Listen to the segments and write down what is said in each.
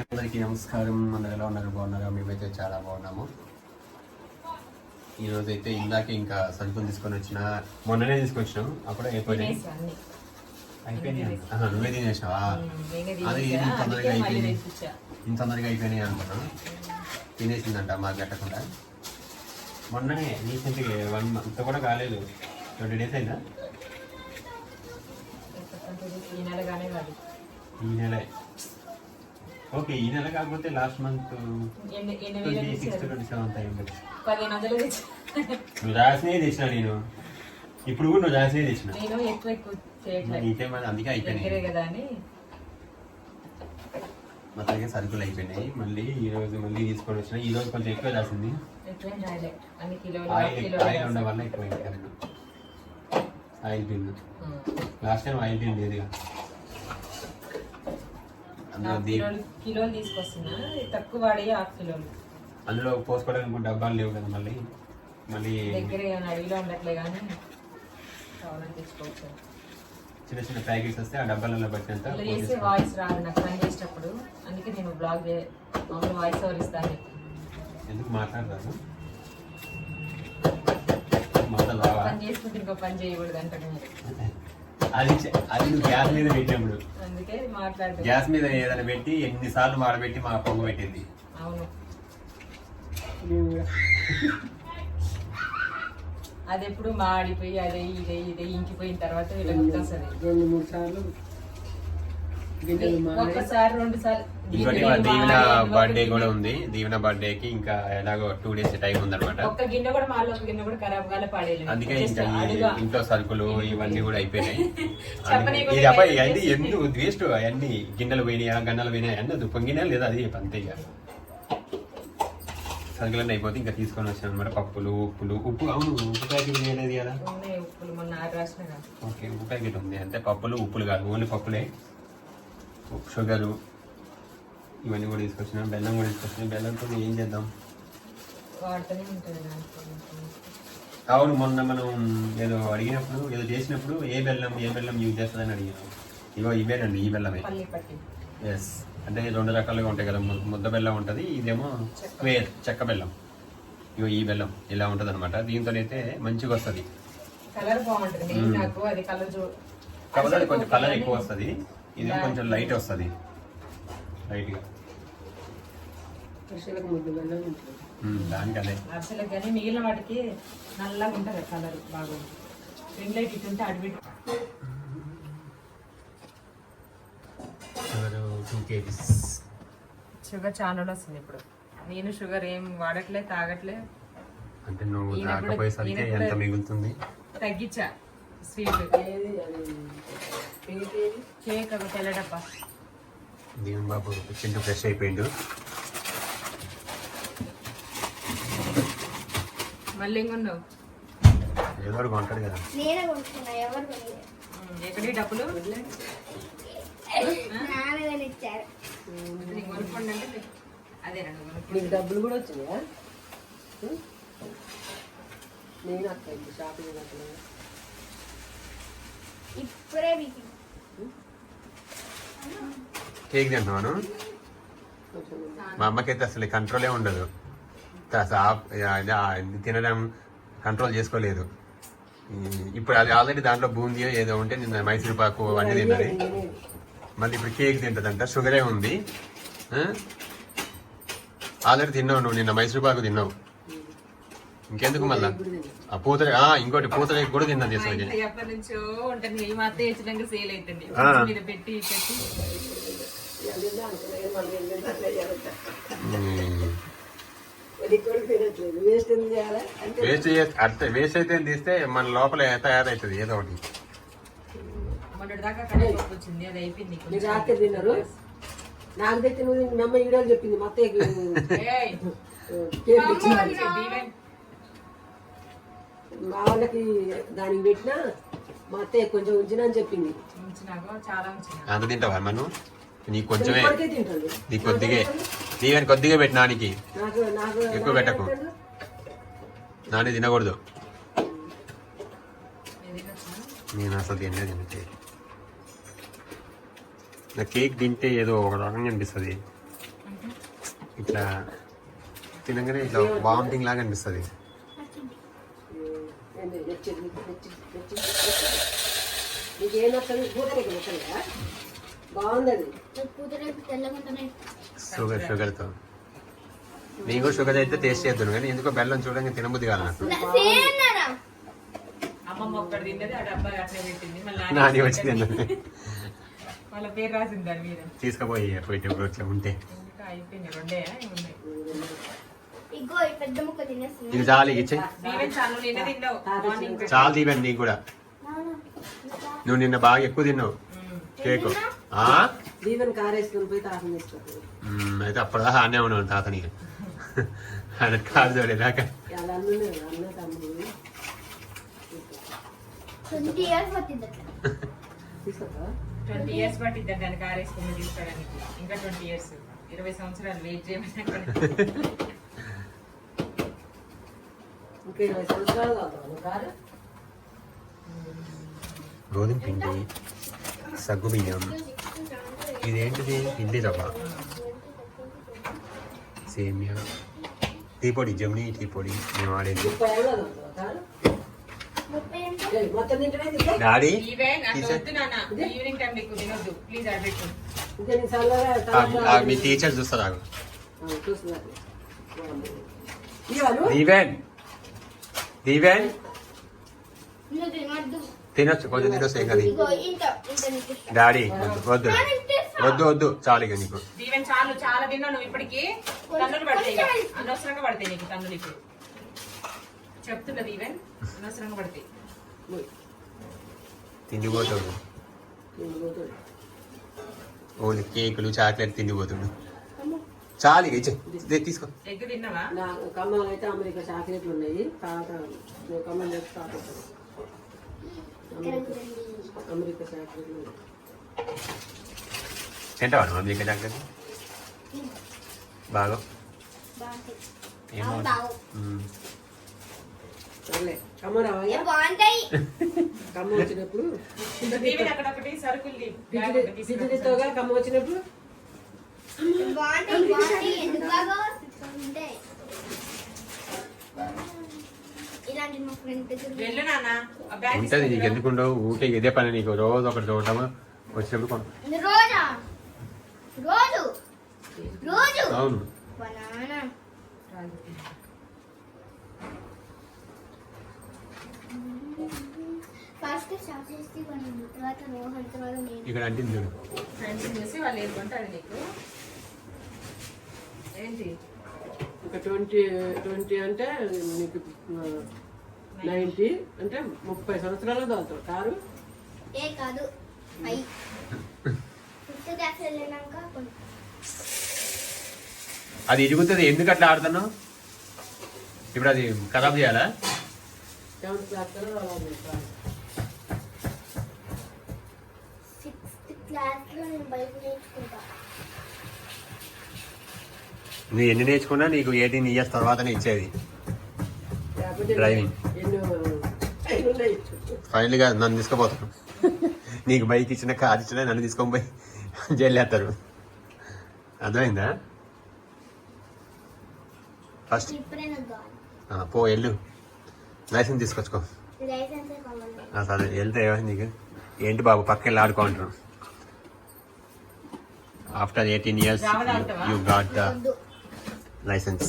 అందరికీ నమస్కారం అందరు ఎలా ఉన్నారు? బాగున్నారా? మేమైతే చాలా బాగున్నాము. ఈ రోజు అయితే ఇందాక ఇంకా సరుకులు తీసుకొని వచ్చిన మొన్ననే తీసుకొచ్చినాం అప్పుడే అయిపోయినాయి. అయిపోయినాయి నువ్వే తినేసావా? అది ఇంత తొందరగా తెచ్చిచ్చా. ఇంత తొందరగా అయిపోయినాయి అనుకున్నాను తినేసిందంట మాకు కట్టకుండా మొన్ననే రీసెంట్గా వన్ మంత్ కూడా కాలేదు. ట్వంటీ డేస్ అయిందా? ఈ నెల. ఓకే ఈ నెల కాకపోతే last month twenty sixth? Twenty seventh పదిహేను వందలు నువ్వు రాసినవి తెచ్చిన నేను. ఇప్పుడు కూడా నువ్వు రాసినవి తెచ్చిన నేను ఎక్కువ ఎక్కువ చేయట్లేదు నీకే మరి అందుకే అయిపోయినాయి. కదా అని. మొత్తానికి సరుకులు అయిపోయినాయి. మళ్ళీ ఈ రోజు మళ్ళీ తీసుకొని వచ్చిన. ఈ రోజు కొంచెం ఎక్కువ రాసింది. ఎక్కువేం ఆయిల్ ఉండడం. వల్ల ఎక్కువైంది current oil bill um. Last time oil bill లేదుగా. దీ కిలోలు కిలోలు తీసుకొస్తున్నా. తక్కువ వాడి హాఫ్ కిలోలు. అందులో పోసుకోవడానికి డబ్బాలు లేవు కదా మళ్ళీ. మళ్ళీ దగ్గర అడవిలో ఉండట్లే కానీ కావాలని తెచ్చుకోవచ్చు. చిన్న చిన్న ప్యాకెట్స్ వస్తే ఆ డబ్బాలలో పట్టినంత చేసే వాయిస్ రాదు నాకు పని చేసేటప్పుడు. అందుకే నేను బ్లాగ్ మామూలు వాయిస్ ఓవర్ ఇస్తాను ఎందుకు మాట్లాడవా పని చేసుకుంటే ఇంకో పని చేయకూడదు మీరు. అది అది నువ్వు గ్యాస్ మీద పెట్టినప్పుడు. గ్యాస్ మీద ఏదైనా పెట్టి ఎన్నిసార్లు మాడబెట్టి మా పొంగు పెట్టింది. అవును. అది ఎప్పుడు మాడిపోయి అదే ఇదే ఇదే ఇంకిపోయిన తర్వాత వీళ్ళ గుర్తొస్తుంది రెండు మూడు సార్లు గిన్నెలు మానే ఒక్కసారి రెండు సార్లు ఇంకోటి మా దీవెన బర్త్డే కూడా ఉంది. దీవెన బర్త్డే కి ఇంకా ఎలాగో టూ డేస్ టైం ఉందన్నమాట. అందుకే ఇంకా. ఇంట్లో సరుకులు ఇవన్నీ కూడా అయిపోయినాయి. ఇది అబ్బాయి తీసి. ఎందుకు వేస్ట్ అన్ని గిన్నెలు పోయినాయా గన్నెలు పోయినాయా? అన్నది పొంగినా లేదా అది అంతే ఇక. సరుకులన్నీ అయిపోతే ఇంకా తీసుకొని వచ్చాను అనమాట పప్పులు ఉప్పులు. ఉప్పు అవును ఉప్పు ప్యాకెట్ లేదు కదా. ఉన్నాయి ఉప్పులు మొన్న ఆరు రాసిన కదా. ఓకే ఉప్పు ప్యాకెట్ ఉంది. అంటే పప్పులు ఉప్పులు కాదు ఓన్లీ పప్పులే. ఉప్పు షుగరు ఇవన్నీ కూడా తీసుకొచ్చినాం బెల్లం కూడా తీసుకొచ్చినాం. బెల్లంతో ఏం చేద్దాం. అవును మొన్న మనం ఏదో అడిగినప్పుడు ఏదో చేసినప్పుడు ఏ బెల్లం ఏ బెల్లం యూజ్ చేస్తుందని అడిగాను. ఇగో ఇవేనండి ఈ బెల్లమే. ఎస్ అంటే రెండు రకాలుగా ఉంటాయి కదా ముద్ద బెల్లం ఉంటుంది ఇదేమో స్క్వేర్ చెక్క బెల్లం. ఇగో ఈ బెల్లం ఇలా ఉంటుంది అనమాట దీంతో అయితే మంచిగా వస్తుంది. కలర్ బాగుంటుంది. నాకు అది కలర్ కొంచెం కలర్ ఎక్కువ వస్తుంది. ఇది కొంచెం లైట్ వస్తుంది. లైట్గా పశువులకు ముద్దు బెల్లం ఉంటుంది. దానికి అదే అసలు కానీ మిగిలిన వాటికి నల్లగా ఉంటుంది కలర్ బాగుంది. రింగ్ లైట్ ఇటుంటే అటు ఇటు. షుగర్ టూ కేజీస్ షుగర్ చాలా వస్తుంది ఇప్పుడు. నేను షుగర్ ఏం వాడట్లే తాగట్లే. అంటే నువ్వు కూడా- ఎంత మిగులుతుంది? తగ్గించా. స్వీట్ ఏది అది? కేక్ ఒక తెల్ల డబ్బా బాబు చింటూ ఫ్రెష్ అయిపోయిండు. మళ్ళీ ఇంకొన్నావు కొంటాడు కదా? నేనే కొనుక్కున్నా ఎవరు కొనలేదు. ఎక్కడి డబ్బులు? నాన్న కొనిచ్చారు నీకు కొనుక్కోండి అంటే అదేనండి నీకు డబ్బులు కూడా వచ్చినాయా? నేను అక్క ఇప్పుడు షాపింగ్ ఇప్పుడే మీకు కేక్ తింటున్నాను మా అమ్మకైతే అసలు కంట్రోలే ఉండదు. తినడం కంట్రోల్ చేసుకోలేదు. ఇప్పుడు అది ఆల్రెడీ దాంట్లో బూందీ ఏదో ఉంటే నిన్న మైసూర్ పాకు అన్నీ తిన్నది. మళ్ళీ ఇప్పుడు కేక్ తింటదంట షుగరే ఉంది. ఆల్రెడీ తిన్నావు నువ్వు నిన్న మైసూర్ పాకు తిన్నావు. ఇంకెందుకు మళ్ళా? ఆ పూతరే ఆ ఇంకోటి పూతరే కూడా అసలు ఇంట్లో ఎప్పటి నుంచో ఉంటుంది. తెచ్చినాక సేల్ అవుతుంది ఆ. మీద పెట్టి వేస్ట్ అంటే వేస్ట్ అయితే తీస్తే మన లోపల తయారవుతుంది ఏదో ఒకటి. రాత్రి తిన్నారు? నాకు తెచ్చి నువ్వు మీ అమ్మ వీడియోలు చెప్పింది మా మా వాళ్ళకి దానికి పెట్టినా మా అత్తయ్య కొంచెం ఉంచిన అని చెప్పింది. ఉంచినాకో చాలా ఉంచిన. అంత తింటావా మనం నీకు కొంచెమే. నీ కొద్దిగే. నీవని కొద్దిగా నాకు? ఎక్కువ పెట్టకు. నాని తినకూడదు. నేను అసలు తినలేదు తింటే నా కేక్ తింటే ఏదో ఒక రకంగా అనిపిస్తుంది. ఇట్లా తినగానే ఇట్లా వామిటింగ్ లాగా అనిపిస్తుంది. నచ్చింది నీకు నచ్చింది నచ్చింది నచ్చింది. నీకు ఏం నచ్చదు పూతరేకి నచ్చలేదా బాగుంది అది పూతరేపు తెల్లగుంటనే షుగర్ షుగర్తో. నేను కూడా షుగర్ అయితే టేస్ట్ చేద్దాను కానీ ఎందుకో బెల్లం చూడంగా తినబుద్ధి కాదు నాకు. నానా వచ్చి తిన్నాను వాళ్ళ పేరు రాసింది తీసుకుపోయి పోయి ఉంటే. అయిపోయింది రెండే ఉన్నాయి ఇగో ఈ పెద్ద ముక్క తినేస్తుంది ఇది చాలు ఇచ్చే చాలు నిన్న తిన్నావు. మార్నింగ్ చాలా తీవండి నీకు కూడా. నువ్వు నిన్న బాగా ఎక్కువ తిన్నావు. కేక్. అయితే అప్పటిదాకా ఆనే ఉన్నాను తాతని ఆయన కాదు ట్వంటీ ఇయర్స్ పట్టింది ట్వంటీ ఇయర్స్ పట్టిద్ది దాన్ని కార్ వేసుకుని తీసుకోవడానికి ఇంకా ట్వంటీ ఇయర్స్. ఇరవై సంవత్సరాలు వెయిట్ చేయమని ఇంకా ఇరవై సంవత్సరాలు కాదు గోధుమ పిండి సగ్గు బియ్యం. ఇదేంటిది? పిండి రవ్వ. సేమియా. టీ పొడి జమ్ని టీ పొడి మేము ఆడేది డాడీ? మీ టీచర్ చూస్తారు? నాకు దీవెన్ దీవెన్ తినద్దు తినొచ్చు కొంచెం తినొచ్చు ఏం కదా. డాడీ వద్దు వద్దు. వద్దు వద్దు చాలు ఇక నీకు. ఈవెన్ చాలు చాలా తిన్నావు నువ్వు ఇప్పటికి. తన్నులు పడతాయి ఇక. అనవసరంగా పడతాయి నీకు తన్నులు ఇప్పుడు. చెప్తున్నది ఈవెన్ అనవసరంగా పడతాయి. తిండిపోతాడు ఓన్లీ కేకులు చాక్లెట్ తిండిపోతాడు చాలు ఇచ్చే. తీసుకో. ఖమ్మంలో అయితే అమెరికా చాక్లెట్లు ఉన్నాయి. తాత నువ్వు ఖమ్మం చేసి తాత అమెరికా చాక్లెట్లు ఉన్నాయి. తింటావా మమ్మీ ఇంకా చాక్లెట్ బాగా? బాగుంటాయి. ఏమో. బాగు. మ్మ్. సర్లే ఖమ్మం ఏ రావయ్యా బాగుంటాయి? ఖమ్మం వచ్చినప్పుడు ఖమ్మం వచ్చినప్పుడు? ఉంటది నీకు తీసుకొని ఎందుకు ఉండవు ఊటే ఇదే పని నీకు. రోజు ఒకటి చూడటము వచ్చినప్పుడు కొను. రోజా? రోజు? రోజు? అవును. ఇక్కడ అంటింది చూడు. చూసి వాళ్ళు ఏది కొంటారు నీకు. ఏంటి? ఇంకా ట్వంటీ ట్వంటీ అంటే నీకు నైంటీ అంటే ముప్పై సంవత్సరాలు తోలుతావు కారు? ఏ కాదు. అది ఇరుగుతుంది ఎందుకు అట్లా ఆడుతున్నావు? ఇప్పుడు అది ఖరాబ్ చేయాలా? సిక్స్త్ క్లాస్లో నేను బైక్ నేర్చుకుంటా. నువ్వు ఎన్ని నేర్చుకున్నా నీకు ఎయిటీన్ ఇయర్స్ తర్వాతనే ఇచ్చేది. డ్రైవింగ్. ఎన్నో ఎన్నో ఉన్నాయి. ఫైనల్గా నన్ను తీసుకుపోతాను నీకు బైక్ ఇచ్చిన కార్ ఇచ్చిన నన్ను తీసుకొని పోయి జైలు వేస్తారు. అర్థమైందా? ఫస్ట్ పో వెళ్ళు. లైసెన్స్ తీసుకొచ్చుకో. సరే వెళ్తే నీకు. ఏంటి బాబు పక్కన వెళ్ళి ఆడుకుంటారు after eighteen years? You got the licence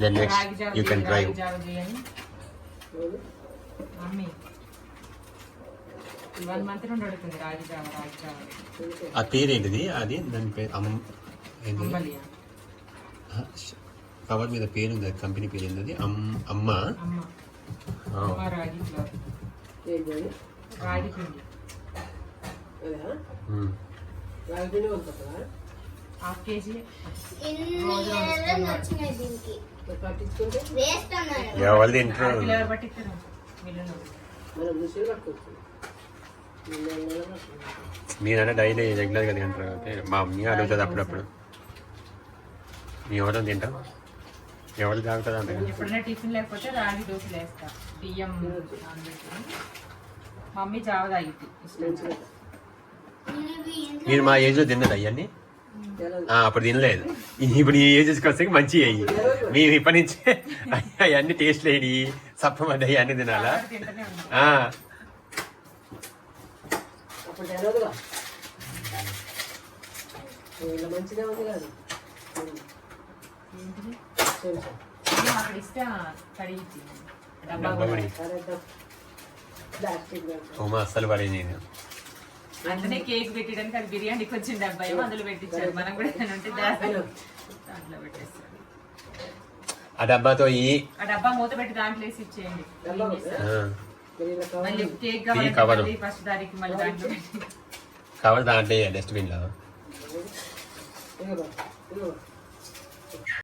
then next you can drive ఆ పేరు ఏంటిది? అది దాని పేరు అమ్ ఏంటి అంబలియా కవర్ మీద పేరు ఉంది కంపెనీ పేరు ఏంటది? అమ్ అమ్మ. రాగి పిండి. Half KG. ఎవరు తింటారు. మీరంటే డైలీ రెగ్యులర్గా తింటారు? అంటే మా మమ్మీ అడుగుతుంది అప్పుడప్పుడు. మీ ఎవరో తింటాం ఎవరు తాగుతుంది అంత ఎప్పుడైనా టిఫిన్ లేకపోతే రాగి దోశలు వేస్తా బియ్యం మమ్మీ జావ తాగిద్ది. మీరు మా ఏజ్లో తిన్నది అవన్నీ అప్పుడు తినలేదు. ఇప్పుడు ఈ ఏజెస్కి వస్తే మంచి అయ్యి. మేము ఇప్పటి నుంచే అవన్నీ టేస్ట్ లేని సప్పమడ్డాయి అన్ని తినాలా? అస్సలు పడే నేను. అందునే కేక్ పెట్టడానికి అది బిర్యానీకి వచ్చిన డబ్బా ఏమో అందులో పెట్టించారు. మనం కూడా ఉంటే దాంట్లో దాంట్లో పెట్టేస్తారు. ఆ డబ్బాతో ఈ ఆ డబ్బా మూత పెట్టి దాంట్లో వేసి ఇచ్చేయండి. మళ్ళీ కేక్. మళ్ళీ ఫస్ట్ దానికి మళ్ళీ దాంట్లో. కవర్ దాంట్లో డస్ట్బిన్లో.